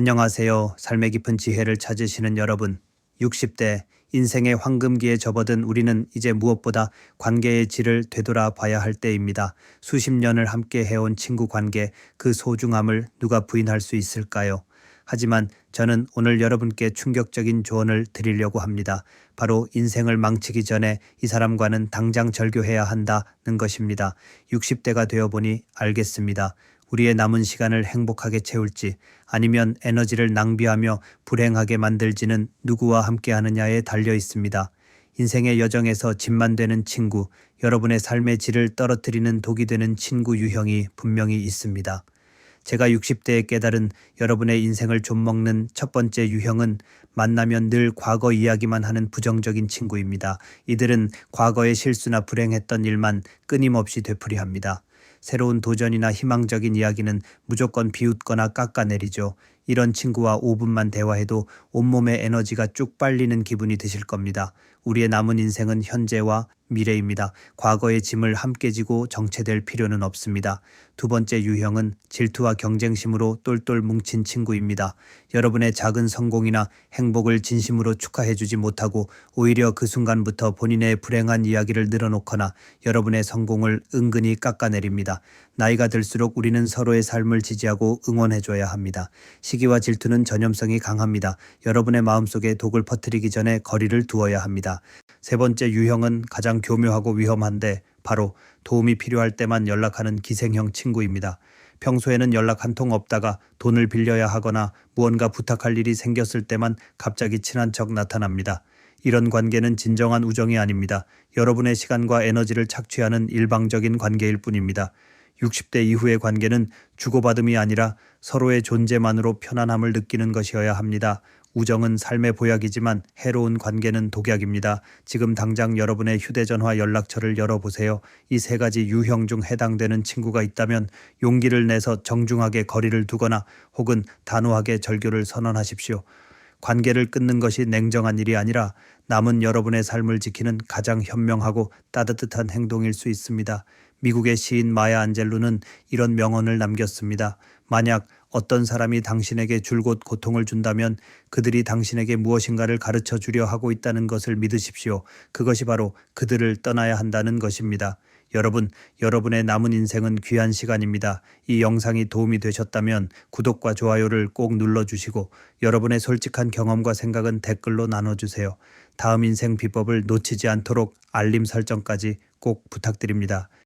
안녕하세요. 삶의 깊은 지혜를 찾으시는 여러분. 60대 인생의 황금기에 접어든 우리는 이제 무엇보다 관계의 질을 되돌아 봐야 할 때입니다. 수십 년을 함께 해온 친구 관계 그 소중함을 누가 부인할 수 있을까요? 하지만 저는 오늘 여러분께 충격적인 조언을 드리려고 합니다. 바로 인생을 망치기 전에 이 사람과는 당장 절교해야 한다는 것입니다. 60대가 되어 보니 알겠습니다. 우리의 남은 시간을 행복하게 채울지 아니면 에너지를 낭비하며 불행하게 만들지는 누구와 함께 하느냐에 달려 있습니다. 인생의 여정에서 짐만 되는 친구, 여러분의 삶의 질을 떨어뜨리는 독이 되는 친구 유형이 분명히 있습니다. 제가 60대에 깨달은 여러분의 인생을 좀 먹는 첫 번째 유형은 만나면 늘 과거 이야기만 하는 부정적인 친구입니다. 이들은 과거의 실수나 불행했던 일만 끊임없이 되풀이합니다. 새로운 도전이나 희망적인 이야기는 무조건 비웃거나 깎아내리죠. 이런 친구와 5분만 대화해도 온몸의 에너지가 쭉 빨리는 기분이 드실 겁니다. 우리의 남은 인생은 현재와 미래입니다. 과거의 짐을 함께 지고 정체될 필요는 없습니다. 두 번째 유형은 질투와 경쟁심으로 똘똘 뭉친 친구입니다. 여러분의 작은 성공이나 행복을 진심으로 축하해주지 못하고 오히려 그 순간부터 본인의 불행한 이야기를 늘어놓거나 여러분의 성공을 은근히 깎아내립니다. 나이가 들수록 우리는 서로의 삶을 지지하고 응원해줘야 합니다. 시기와 질투는 전염성이 강합니다. 여러분의 마음속에 독을 퍼뜨리기 전에 거리를 두어야 합니다. 세 번째 유형은 가장 교묘하고 위험한데 바로 도움이 필요할 때만 연락하는 기생형 친구입니다. 평소에는 연락 한 통 없다가 돈을 빌려야 하거나 무언가 부탁할 일이 생겼을 때만 갑자기 친한 척 나타납니다. 이런 관계는 진정한 우정이 아닙니다. 여러분의 시간과 에너지를 착취하는 일방적인 관계일 뿐입니다. 60대 이후의 관계는 주고받음이 아니라 서로의 존재만으로 편안함을 느끼는 것이어야 합니다. 우정은 삶의 보약이지만 해로운 관계는 독약입니다. 지금 당장 여러분의 휴대전화 연락처를 열어보세요. 이 세 가지 유형 중 해당되는 친구가 있다면 용기를 내서 정중하게 거리를 두거나 혹은 단호하게 절교를 선언하십시오. 관계를 끊는 것이 냉정한 일이 아니라 남은 여러분의 삶을 지키는 가장 현명하고 따뜻한 행동일 수 있습니다. 미국의 시인 마야 안젤루는 이런 명언을 남겼습니다. 만약 어떤 사람이 당신에게 줄곧 고통을 준다면 그들이 당신에게 무엇인가를 가르쳐 주려 하고 있다는 것을 믿으십시오. 그것이 바로 그들을 떠나야 한다는 것입니다. 여러분, 여러분의 남은 인생은 귀한 시간입니다. 이 영상이 도움이 되셨다면 구독과 좋아요를 꼭 눌러주시고 여러분의 솔직한 경험과 생각은 댓글로 나눠주세요. 다음 인생 비법을 놓치지 않도록 알림 설정까지 꼭 부탁드립니다.